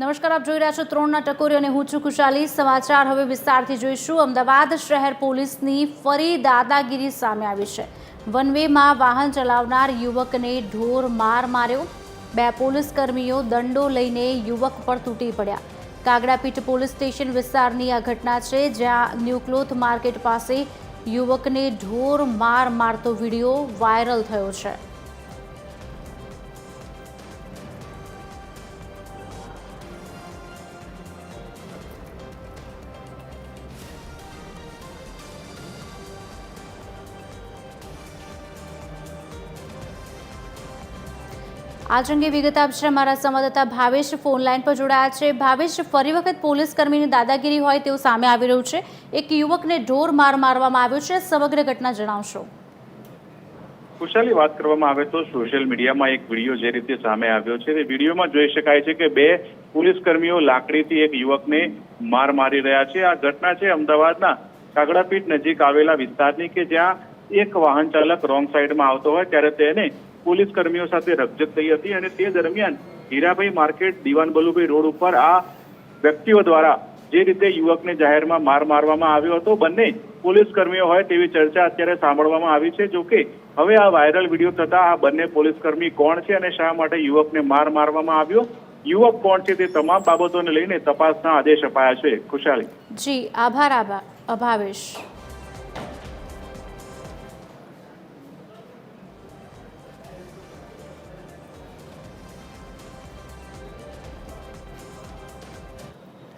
નમસ્કાર, આપ જોઈ રહ્યા છો ત્રણના ટકોરી અને હું છું ખુશાલી સમાચાર હવે વિસ્તારથી જોઈશું. અમદાવાદ શહેર પોલીસની ફરી દાદાગીરી સામે આવી છે. વન વેમાં વાહન ચલાવનાર યુવકને ઢોર માર માર્યો. બે પોલીસ કર્મીઓ દંડો લઈને યુવક પર તૂટી પડ્યા. કાગડાપીઠ પોલીસ સ્ટેશન વિસ્તારની આ ઘટના છે, જ્યાં ન્યૂક્લોથ માર્કેટ પાસે યુવકને ઢોર માર મારતો વીડિયો વાયરલ થયો છે. આજ અંગે વિગત આપશે અમારા સંવાદદાતા ભાવેશ ફોન લાઈન પર જોડાયા છે. ભાવેશ, ફરી વખત પોલીસ કર્મીની દાદાગીરી હોય તેવું સામે આવી રહ્યું છે. એક યુવકને ઢોર માર મારવામાં આવ્યો છે. સમગ્ર ઘટના જણાવશો. કુશાલી વાત કરવામાં આવે તો સોશિયલ મીડિયામાં એક વીડિયો જે રીતે સામે આવ્યો છે, તે વિડીયોમાં જોઈ શકાય છે કે બે પોલીસ કર્મીઓ લાકડીથી એક યુવકને માર મારી રહ્યા છે. આ ઘટના છે અમદાવાદના કાગડાપીઠ નજીક આવેલા વિસ્તારની કે જ્યાં એક વાહન ચાલક રોંગ સાઈડમાં આવતો હોય, ત્યારે તેને પોલીસ કર્મીઓ સાથે રકજક થઈ હતી અને તે દરમિયાન હીરાભાઈ માર્કેટ, દિવાન બલુભાઈ રોડ ઉપર આ વ્યક્તિઓ દ્વારા જે રીતે યુવકને જાહેરમાં માર મારવામાં આવ્યો હતો, બંને પોલીસ કર્મીઓ હોય તેવી ચર્ચા અત્યારે સાંભળવામાં આવી છે. જોકે હવે આ વાયરલ વીડિયો થતા આ બંને પોલીસ કર્મી કોણ છે અને શા માટે યુવકને માર મારવામાં આવ્યો? યુવક કોણ છે તે તમામ બાબતોને લઈને તપાસના આદેશ અપાયા છે. ખુશાલી. જી, આભાર આભાર અભાવેશ.